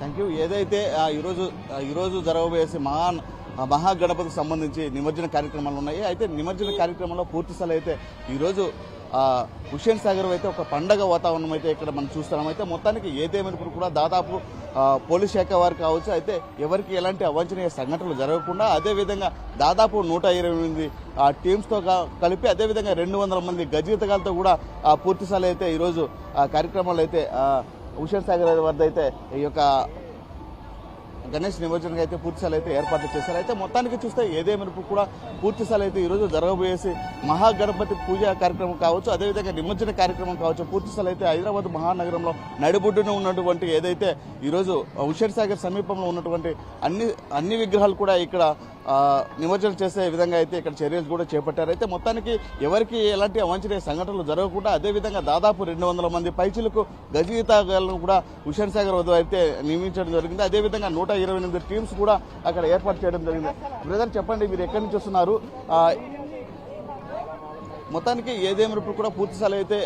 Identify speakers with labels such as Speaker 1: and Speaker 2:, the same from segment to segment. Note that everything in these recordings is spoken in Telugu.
Speaker 1: థ్యాంక్ యూ ఏదైతే ఆ, ఈరోజు ఈరోజు జరగబోయేసి మహా మహాగణపతికి సంబంధించి నిమజ్జన కార్యక్రమాలు ఉన్నాయి. అయితే నిమజ్జన కార్యక్రమంలో పూర్తి స్థాయి అయితే ఈరోజు హుషేన్ సాగర్ అయితే ఒక పండగ వాతావరణం అయితే ఇక్కడ మనం చూస్తున్నాం. అయితే మొత్తానికి ఏదేమైనప్పుడు కూడా దాదాపు పోలీస్ శాఖ వారు కావచ్చు అయితే ఎవరికి ఎలాంటి అవాంఛనీయ సంఘటనలు జరగకుండా అదేవిధంగా దాదాపు నూట ఇరవై ఎనిమిది ఆ, టీమ్స్తో కలిపి అదేవిధంగా రెండు వందల మంది గజీతగాలతో కూడా పూర్తిస్థాయి అయితే ఈరోజు ఆ కార్యక్రమాలు అయితే హుషేన్ సాగర్ వద్ద అయితే ఈ యొక్క గణేష్ నిమజ్జనకి అయితే పూర్తి అయితే ఏర్పాట్లు చేశారు. అయితే మొత్తానికి చూస్తే ఏదేమైనప్పుడు కూడా పూర్తి అయితే ఈరోజు జరగబోయేసి మహాగణపతి పూజ కార్యక్రమం కావచ్చు అదేవిధంగా నిమజ్జన కార్యక్రమం కావచ్చు పూర్తి అయితే హైదరాబాద్ మహానగరంలో నడిబొడ్డున ఉన్నటువంటి ఏదైతే ఈరోజు హుషేన్ సాగర్ సమీపంలో ఉన్నటువంటి అన్ని అన్ని విగ్రహాలు కూడా ఇక్కడ నిమజ్జనం చేసే విధంగా అయితే ఇక్కడ చర్యలు కూడా చేపట్టారు. అయితే మొత్తానికి ఎవరికి ఎలాంటి అవాంఛనీయ సంఘటనలు జరగకుండా అదేవిధంగా దాదాపు రెండు వందల మంది పైచులకు గజీతాగాలను కూడా హుషేన్ సాగర్ వద్ద అయితే నియమించడం జరిగింది. అదేవిధంగా నూట ఇరవై ఎనిమిది టీమ్స్ కూడా అక్కడ ఏర్పాటు చేయడం జరిగింది. బ్రదర్ చెప్పండి మీరు ఎక్కడి నుంచి వస్తున్నారు? మొత్తానికి మొత్తానికి ఏదేమైనప్పుడు కూడా పూర్తి స్థాయి అయితే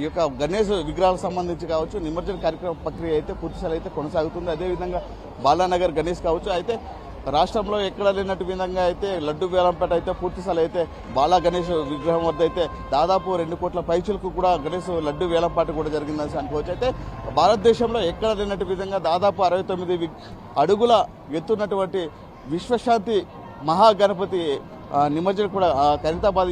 Speaker 1: ఈ యొక్క గణేష్ విగ్రహాలకు సంబంధించి కావచ్చు నిమజ్జన కార్యక్రమ ప్రక్రియ అయితే పూర్తి స్థాయి అయితే కొనసాగుతుంది. అదేవిధంగా బాలానగర్ గణేష్ కావచ్చు. అయితే రాష్ట్రంలో ఎక్కడ లేనట్టు విధంగా అయితే లడ్డు బేలంపేట అయితే పూర్తి స్థాయి అయితే బాలా గణేష్ విగ్రహం వద్ద అయితే దాదాపు రెండు కోట్ల పైచులకు కూడా గణేష్ లడ్డు వేలంపాట కూడా జరిగిందని అనుకోవచ్చు అయితే భారతదేశంలో ఎక్కడ లేనట్టు విధంగా దాదాపు అరవై తొమ్మిది అడుగుల ఎత్తున్నటువంటి విశ్వశాంతి మహాగణపతి నిమజ్జనం కూడా ఆ,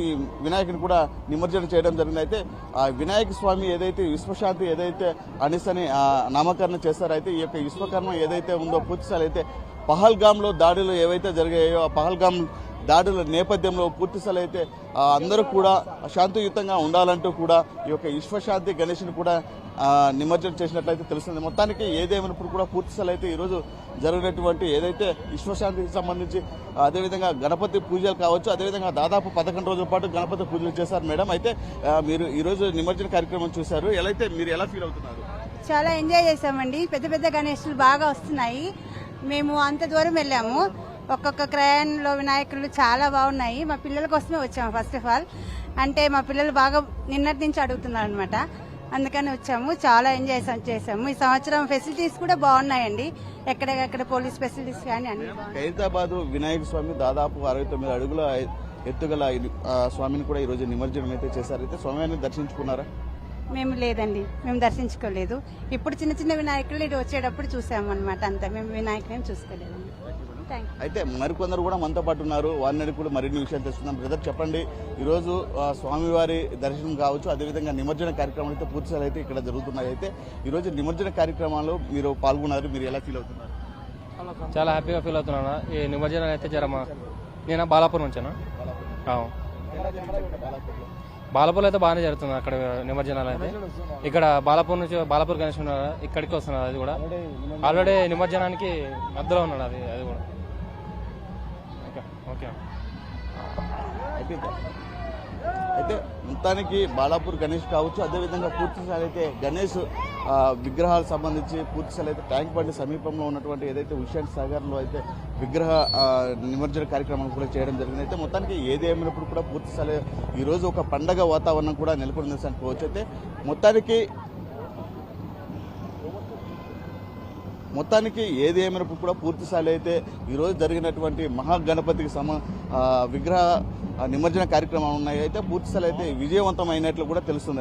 Speaker 1: ఈ వినాయకుని కూడా నిమజ్జనం చేయడం జరిగింది. అయితే ఆ వినాయక స్వామి ఏదైతే విశ్వశాంతి ఏదైతే అనిసని ఆ, నామకరణం చేస్తారో అయితే ఈ యొక్క విశ్వకర్మ ఏదైతే ఉందో పూర్తిసారి అయితే పహల్గామ్లో దాడులు ఏవైతే జరిగాయో ఆ పహల్గామ్ దాడుల నేపథ్యంలో పూర్తిస్థాయి అయితే అందరూ కూడా శాంతియుతంగా ఉండాలంటూ కూడా ఈ యొక్క విశ్వశాంతి గణేష్ని కూడా నిమజ్జనం చేసినట్లయితే తెలుస్తుంది. మొత్తానికి ఏదేమైనప్పుడు కూడా పూర్తి అయితే ఈరోజు జరిగినటువంటి ఏదైతే విశ్వశాంతికి సంబంధించి అదేవిధంగా గణపతి పూజలు కావచ్చు అదేవిధంగా దాదాపు పదకొండు రోజుల పాటు గణపతి పూజలు చేశారు మేడం. అయితే మీరు ఈరోజు నిమజ్జన కార్యక్రమం చూశారు. ఎలా అయితే మీరు ఎలా ఫీల్ అవుతున్నారు?
Speaker 2: చాలా ఎంజాయ్ చేసామండి పెద్ద పెద్ద గణేష్లు బాగా వస్తున్నాయి. మేము అంత దూరం వెళ్ళాము. ఒక్కొక్క క్రయాన్లో వినాయకులు చాలా బాగున్నాయి. మా పిల్లల కోసమే వచ్చాము ఫస్ట్ ఆఫ్ ఆల్ అంటే మా పిల్లలు బాగా నిన్నటి నుంచి అడుగుతున్నారు అనమాట అందుకని వచ్చాము. చాలా ఎంజాయ్ చేసాము. ఈ సంవత్సరం ఫెసిలిటీస్ కూడా బాగున్నాయండి. ఎక్కడెక్కడ పోలీస్ ఫెసిలిటీస్ కానీ అన్ని
Speaker 1: ఖైరతాబాద్ వినాయక స్వామి దాదాపు అరవై తొమ్మిది అడుగుల ఎత్తుగల స్వామిని కూడా ఈరోజు నిమజ్జనం అయితే చేశారు. అయితే స్వామిని దర్శించుకున్నారా?
Speaker 2: మేము లేదండి. మేము దర్శించుకోలేదు. ఇప్పుడు చిన్న చిన్న వినాయకులు ఇటు వచ్చేటప్పుడు చూసాము అనమాట అంతే. మేము వినాయకులు చూసుకోలేదండి.
Speaker 1: అయితే మరికొందరు కూడా మనతో పాటు ఉన్నారు. వారిని కూడా మరిన్ని విషయాలు తెలుసుకుందాం. బ్రదర్ చెప్పండి. ఈరోజు స్వామివారి దర్శనం కావచ్చు అదేవిధంగా నిమజ్జన కార్యక్రమాలు అయితే పూర్తిగా అయితే ఇక్కడ జరుగుతున్నాయి. అయితే ఈరోజు నిమజ్జన కార్యక్రమాల్లో మీరు పాల్గొన్నారు. మీరు ఎలా ఫీల్ అవుతున్నారు?
Speaker 3: చాలా హ్యాపీగా ఫీల్ అవుతున్నాను ఈ నిమజ్జనం అయితే జరమా నేను బాలాపూర్ నుంచేనా? అవును. బాలాపూర్లో? అయితే బాగానే జరుగుతుంది అక్కడ నిమజ్జనాలు అయితే. ఇక్కడ బాలాపూర్ నుంచి బాలాపూర్ గణేష్ ఉన్నారు ఇక్కడికి వస్తున్నారు అది కూడా. ఆల్రెడీ నిమజ్జనానికి మధ్యలో ఉన్నాడు అది అది కూడా. ఓకే.
Speaker 1: అయితే మొత్తానికి బాలాపూర్ గణేష్ కావచ్చు అదేవిధంగా పూర్తి స్థాయి అయితే గణేష్ విగ్రహాలు విగ్రహాలకు సంబంధించి పూర్తి స్థాయి అయితే ట్యాంక్ బండి సమీపంలో ఉన్నటువంటి ఏదైతే ఉషాంత్ సాగర్లో అయితే విగ్రహ నిమజ్జన కార్యక్రమం కూడా చేయడం జరిగింది. అయితే మొత్తానికి ఏది ఏమైనప్పుడు కూడా పూర్తి స్థాయి ఈరోజు ఒక పండగ వాతావరణం కూడా నెలకొని అనుకోవచ్చు అయితే మొత్తానికి మొత్తానికి ఏది ఏమైనప్పుడు కూడా పూర్తిస్థాయిలో అయితే ఈరోజు జరిగినటువంటి మహాగణపతికి సమ ఆ, విగ్రహ నిమజ్జన కార్యక్రమాలు ఉన్నాయి. అయితే పూర్తిస్థాయిలో అయితే విజయవంతం అయినట్లు కూడా తెలుస్తుంది.